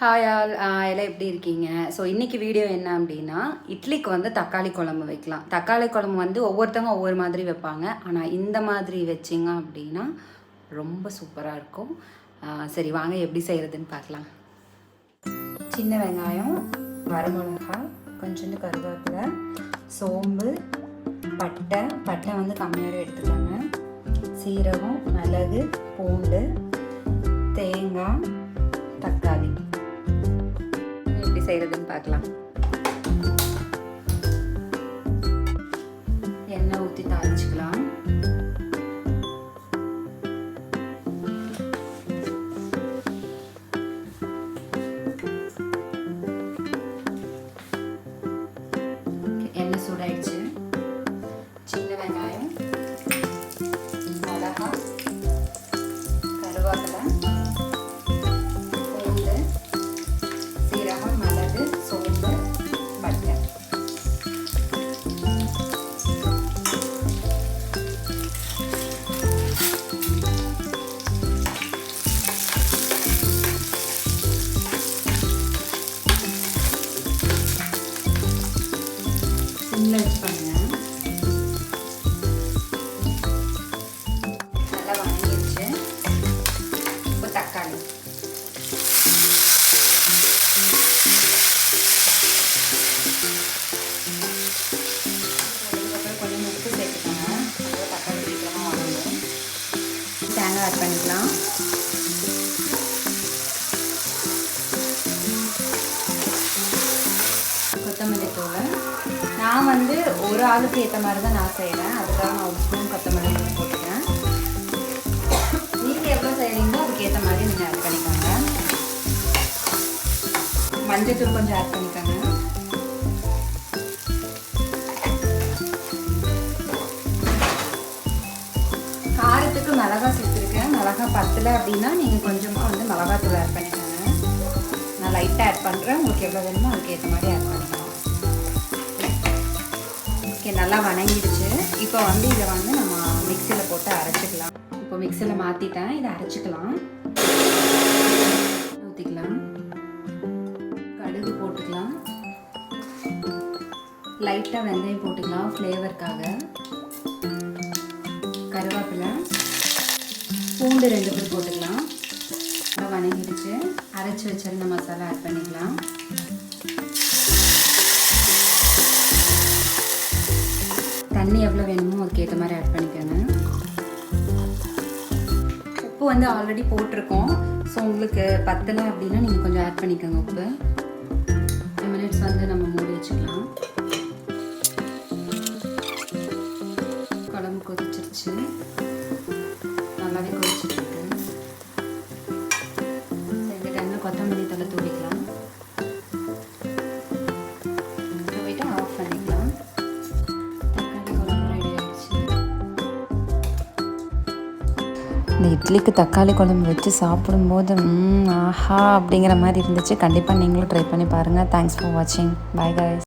Hi all எல்லாம் எப்படி இருக்கீங்க? ஸோ இன்னைக்கு வீடியோ என்ன அப்படின்னா இட்லிக்கு வந்து தக்காளி குழம்பு வைக்கலாம். தக்காளி குழம்பு வந்து ஒவ்வொருத்தவங்க ஒவ்வொரு மாதிரி வைப்பாங்க. ஆனால் இந்த மாதிரி வச்சிங்க அப்படின்னா ரொம்ப சூப்பராக இருக்கும். சரி வாங்க எப்படி செய்கிறதுன்னு பார்க்கலாம். சின்ன வெங்காயம் வரமிளகாய் கொஞ்சோண்டு கருவேப்பிலை சோம்பு பட்டை. பட்டை வந்து கம்மியாகவே எடுத்துக்கோங்க. சீரகம் மிளகு பூண்டு தேங்காய் தக்காளி. எப்படி செய்கிறதுன்னு பார்க்கலாம். சிம்மில் வச்சுப்பாங்க நல்லா வணங்கிடுச்சு இப்போ தக்காளி. கொஞ்சம் உப்பு சேர்த்துக்கோங்க. தக்காளி சீக்கிரமாக வாங்கணும் தேங்காய் ஆட் பண்ணிக்கலாம். வந்து ஒரு ஆளுக்கு ஏற்ற மாதிரி தான் நான் செய்கிறேன் அதுக்காக நான் ஒரு ஸ்பூன் கொத்தமல்லி தூள் போட்டுக்கிறேன். நீங்கள் எவ்வளோ செய்கிறீங்களோ அதுக்கேற்ற மாதிரி நீங்கள் ஆட் பண்ணிக்கோங்க. மஞ்சள் தூள் கொஞ்சம் ஆட் பண்ணிக்கோங்க. காரத்துக்கு மிளகா சேர்த்துருக்கேன். மிளகா பத்தலை அப்படின்னா நீங்கள் கொஞ்சமாக வந்து மிளகாத்தூள் ஆட் பண்ணிக்கோங்க. நான் லைட்டாக ஆட் பண்ணுறேன் உங்களுக்கு எவ்வளோ வேணுமோ அதுக்கு ஏற்ற மாதிரி ஆட் பண்ணிக்கலாம் ஓகே நல்லா வணங்கிடுச்சு. இப்போ வந்து இதை வந்து நம்ம மிக்சியில் போட்டு அரைச்சிக்கலாம். இப்போ மிக்சியில் மாற்றிட்டேன் இதை அரைச்சிக்கலாம். ஊற்றிக்கலாம் கடுகு போட்டுக்கலாம். லைட்டாக வெந்தயம் போட்டுக்கலாம் ஃப்ளேவருக்காக கருவேப்பிலை. பூண்டு ரெண்டு பேர் போட்டுக்கலாம். நல்லா வணங்கிடுச்சு. அரைச்சி வச்சிருந்த மசாலா ஆட் பண்ணிக்கலாம். எவ்வளோ வேணுமோ அதுக்கேற்ற மாதிரி ஆட் பண்ணிக்கோங்க. உப்பு வந்து ஆல்ரெடி போட்டிருக்கோம். ஸோ உங்களுக்கு பத்தலை அப்படின்னா நீங்கள் கொஞ்சம் ஆட் பண்ணிக்கோங்க உப்பு. டூ மினிட்ஸ் வந்து நம்ம மூடி வச்சுக்கலாம். குழம்பு கொதிச்சிருச்சு. நல்லாவே கொதிச்சிருக்கு இந்த இட்லிக்கு தக்காளி குழம்பு வச்சு சாப்பிடும்போது ஆஹா அப்படிங்கிற மாதிரி இருந்துச்சு. கண்டிப்பாக நீங்களும் ட்ரை பண்ணி பாருங்கள் தேங்க்ஸ் ஃபார் வாட்சிங் பை கைஸ்